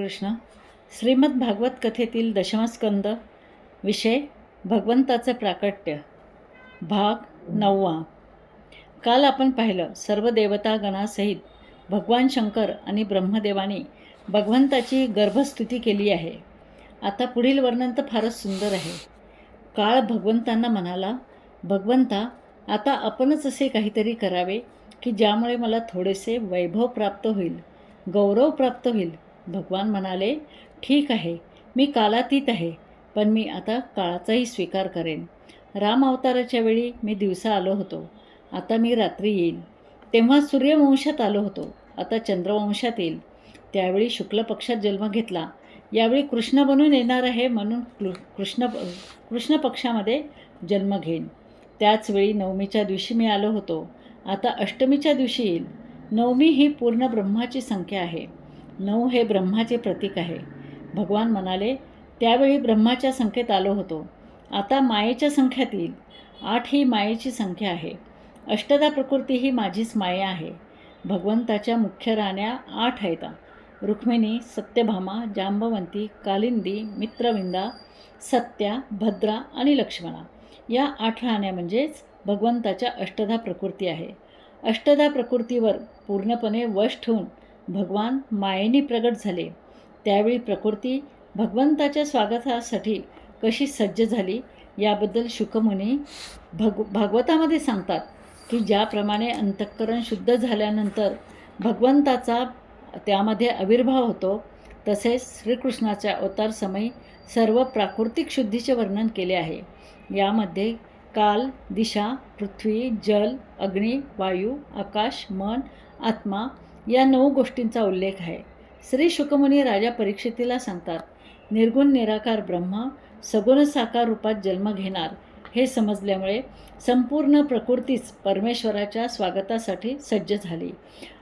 कृष्ण श्रीमद भागवत कथेतील दशमस्कंद. विषय भगवंताचं प्राकट्य. भाग नववा. काल आपण पाहिलं सर्व देवतागणासहित भगवान शंकर आणि ब्रह्मदेवाने भगवंताची गर्भस्तुती केली आहे. आता पुढील वर्णन तर फारच सुंदर आहे. काळ भगवंतांना म्हणाला भगवंता आता आपणच असे काहीतरी करावे की ज्यामुळे मला थोडेसे वैभव प्राप्त होईल गौरव प्राप्त होईल भगवान म्हणाले ठीक आहे मी कालातीत आहे पण मी आता काळाचाही स्वीकार करेन. राम अवताराच्या वेळी मी दिवसा आलो होतो. आता मी रात्री येईल तेव्हा सूर्यवंशात आलो होतो. आता चंद्रवंशात येईल. त्यावेळी शुक्ल पक्षात जन्म घेतला. यावेळी कृष्ण बनून येणार आहे म्हणून कृ कृष्ण कृष्ण पक्षामध्ये जन्म घेईन. त्याचवेळी नवमीच्या दिवशी मी आलो होतो. आता अष्टमीच्या दिवशी येईल. नवमी ही पूर्ण ब्रह्माची संख्या आहे. नऊ हे ब्रह्माचे प्रतीक आहे. भगवान म्हणाले त्यावेळी ब्रह्माच्या संख्येत आलो होतो. आता मायेच्या संख्यात येईल. आठ ही मायेची संख्या आहे. अष्टदा प्रकृती ही माझीच माया आहे. भगवंताच्या मुख्य राण्या आठ आहेत. रुक्मिणी सत्यभामा जांबवंती कालिंदी मित्रविंदा सत्या भद्रा आणि लक्ष्मणा. या आठ राण्या म्हणजेच भगवंताच्या अष्टधा प्रकृती आहे. अष्टधा प्रकृतीवर पूर्णपणे वश ठेवून भगवान मायेने प्रगट झाले. त्यावेळी प्रकृती भगवंताच्या स्वागतासाठी कशी सज्ज झाली याबद्दल शुकमुनी भग भागवतामध्ये सांगतात की ज्याप्रमाणे अंतःकरण शुद्ध झाल्यानंतर भगवंताचा त्यामध्ये आविर्भाव होतो तसेच श्रीकृष्णाच्या अवतारसमयी सर्व प्राकृतिक शुद्धीचे वर्णन केले आहे. यामध्ये काल दिशा पृथ्वी जल अग्नी वायू आकाश मन आत्मा या नऊ गोष्टींचा उल्लेख आहे. श्री शुकमुनी राजा परीक्षितीला सांगतात निर्गुण निराकार ब्रह्म सगुण साकार रूपात जन्म घेणार हे समजल्यामुळे संपूर्ण प्रकृतीच परमेश्वराच्या स्वागतासाठी सज्ज झाली.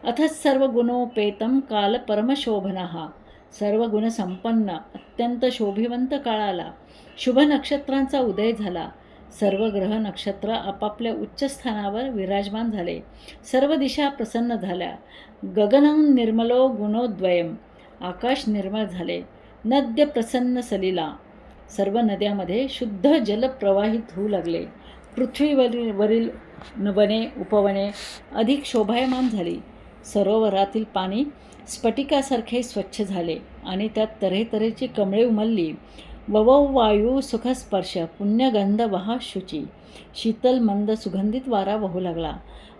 अथच सर्व गुणोपेतम काल परमशोभना सर्व गुणसंपन्न अत्यंत शोभिवंत काळाला. शुभ नक्षत्रांचा उदय झाला. सर्व ग्रह नक्षत्र आपापल्या उच्चस्थानावर विराजमान झाले. सर्व दिशा प्रसन्न झाल्या. गगनं निर्मलो गुणोद्वयम. आकाश निर्मळ झाले. नद्य प्रसन्न सलिला. सर्व नद्यामध्ये शुद्ध जल प्रवाहित होऊ लागले. पृथ्वीवरील वरील वने उपवने अधिक शोभायमान झाली. सरोवरातील पाणी स्फटिकासारखे स्वच्छ झाले आणि त्यात तऱ्हेतऱ्हेची कमळे उमलली. ववौ वायू सुखस्पर्श पुण्यगंध वहा शुची. शीतल मंद सुगंधित वारा वाहू लागला.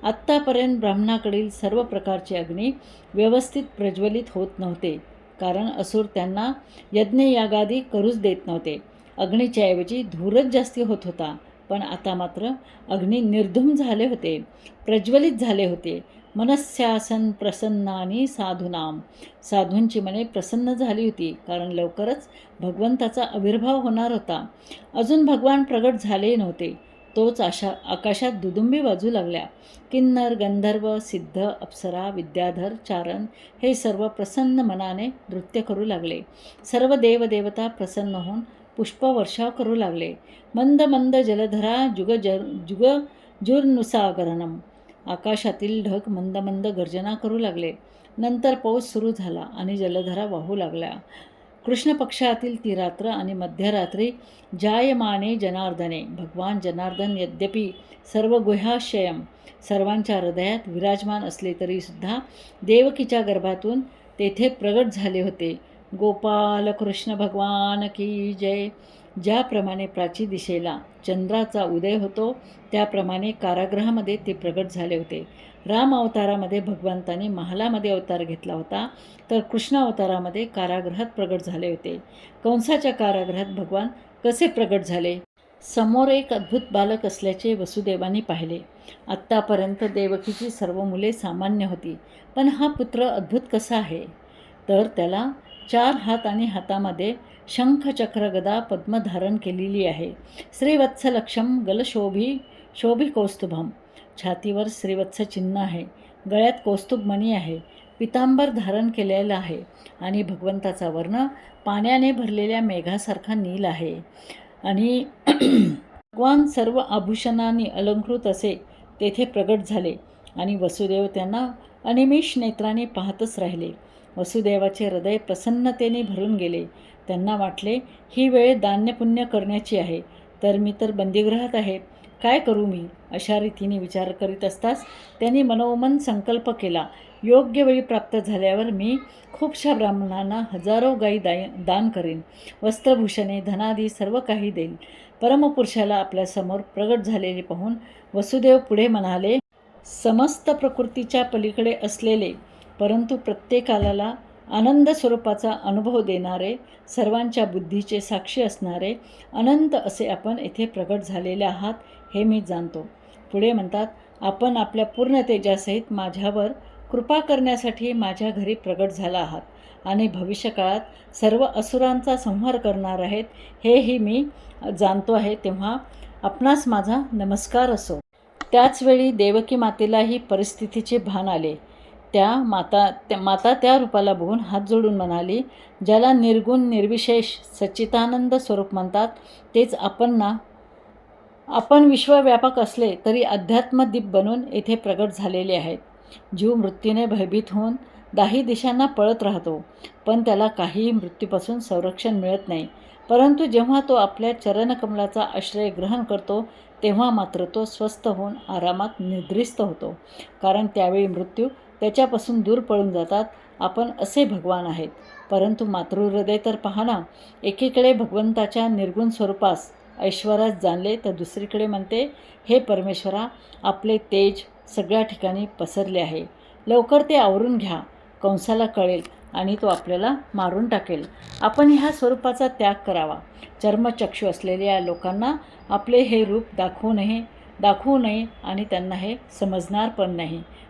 आत्तापर्यंत ब्राह्मणाकडील सर्व प्रकारचे अग्नी व्यवस्थित प्रज्वलित होत नव्हते कारण असुर त्यांना यज्ञयागादी करूच देत नव्हते. अग्नीच्या ऐवजी धूरच जास्ती होत होता पण आता मात्र अग्नी निर्धूम झाले होते प्रज्वलित झाले होते. मनस्यासन प्रसन्नानी साधूनाम साधूंची मने प्रसन्न झाली होती कारण लवकरच भगवंताचा आविर्भाव होणार होता. अजून भगवान प्रगट झाले नव्हते. तोच आशा आकाशात दुदुंबी वाजू लागल्या. किन्नर गंधर्व सिद्ध अप्सरा विद्याधर चारण हे सर्व प्रसन्न मनाने नृत्य करू लागले. सर्व देवदेवता प्रसन्न होऊन पुष्पवर्षाव करू लागले. मंद मंद जलधरा जुग ज जुग जुर्नुसागरणम आकाशातील ढग मंद मंद गर्जना करू लागले. नंतर पाऊस सुरू झाला आणि जलधरा वाहू लागल्या. कृष्ण पक्षातील ती रात्र आणि मध्यरात्री जायमाने जनार्दने भगवान जनार्दन यद्यपि सर्व गुह्याशयम सर्वांच्या हृदयात विराजमान असले तरीसुद्धा देवकीच्या गर्भातून तेथे प्रगट झाले होते. गोपाल कृष्ण भगवान की जय ज्याप्रमाणे प्राची दिशेला चंद्राचा उदय होतो. त्याप्रमाणे कारागृहामध्ये ते प्रगट झाले होते. राम अवतारामध्ये भगवंताने महालामध्ये अवतार घेतला होता. तर कृष्ण अवतारामध्ये कारागृहात प्रगट झाले होते. कंसाच्या कारागृहात भगवान कसे प्रगट झाले? समोर एक अद्भुत बालक असल्याचे वसुदेवाने पाहिले. आत्तापर्यंत देवकीची सर्व मुले सामान्य होती. पण हा पुत्र अद्भुत कसा आहे? तर त्याला चार हात आणि हातामध्ये शंख चक्र गदा पद्म धारण केलेली आहे. श्रीवत्सलक्षम गलशोभी शोभी कौस्तुभम छातीवर श्रीवत्स चिन्ह आहे. गळ्यात कौस्तुभ मणी आहे. पितांबर धारण केलेलं आहे आणि भगवंताचा वर्ण पाण्याने भरलेल्या मेघासारखा नील आहे. आणि भगवान सर्व आभूषणांनी अलंकृत असे तेथे प्रगट झाले आणि वसुदेव त्यांना अनिमिष नेत्राने पाहतच राहिले. वसुदेवाचे हृदय प्रसन्नतेने भरून गेले. त्यांना वाटले ही वेळ दान्यपुण्य करण्याची आहे. तर मी तर बंदीगृहात आहे. काय करू मी? अशा रीतीने विचार करीत असताच त्यांनी मनोमन संकल्प केला. योग्य वेळी प्राप्त झाल्यावर मी खूपशा ब्राह्मणांना हजारो गायी दाय दान करेन. वस्त्रभूषणे धनादी सर्व काही देईन. परमपुरुषाला आपल्यासमोर प्रगट झालेले पाहून वसुदेव पुढे म्हणाले समस्त प्रकृतीच्या पलीकडे असलेले परंतु प्रत्येकाला आनंद स्वरूपाचा अनुभव देणारे सर्वांच्या बुद्धीचे साक्षी असणारे अनंत असे आपण येथे प्रगट झालेले आहात हे मी जाणतो. पुढे म्हणतात आपण आपल्या पूर्ण तेजासहित माझ्यावर कृपा करण्यासाठी माझ्या घरी प्रगट झाला आहात आणि भविष्यकाळात सर्व असुरांचा संहार करणार आहेत हेही मी जाणतो आहे तेव्हा आपणास माझा नमस्कार असो. त्याचवेळी देवकी मातेला ही परिस्थितीचे भान आले. त्या माता त्या माता त्या रूपाला बघून हात जोडून म्हणाली ज्याला निर्गुण निर्विशेष सच्चितानंद स्वरूप म्हणतात तेच आपण ना. आपण विश्वव्यापक असले तरी अध्यात्मदीप बनून येथे प्रगट झालेले आहेत. जीव मृत्यूने भयभीत होऊन दाही दिशांना पळत राहतो पण त्याला काहीही मृत्यूपासून संरक्षण मिळत नाही. परंतु जेव्हा तो आपल्या चरणकमलाचा आश्रय ग्रहण करतो तेव्हा मात्र तो स्वस्थ होऊन आरामात निद्रिस्त होतो कारण त्यावेळी मृत्यू त्याच्यापासून दूर पळून जातात. आपण असे भगवान आहेत. परंतु मातृहृदय तर पहा ना. एकीकडे भगवंताच्या निर्गुण स्वरूपास ऐश्वरास जाणले तर दुसरीकडे म्हणते हे परमेश्वरा आपले तेज सगळ्या ठिकाणी पसरले आहे. लवकर ते आवरून घ्या. कंसाला कळेल आणि तो आपल्याला मारून टाकेल. आपण ह्या स्वरूपाचा त्याग करावा. चर्मचक्षू असलेल्या लोकांना आपले हे रूप दाखवू नये दाखवू नये आणि त्यांना हे समजणार पण नाही.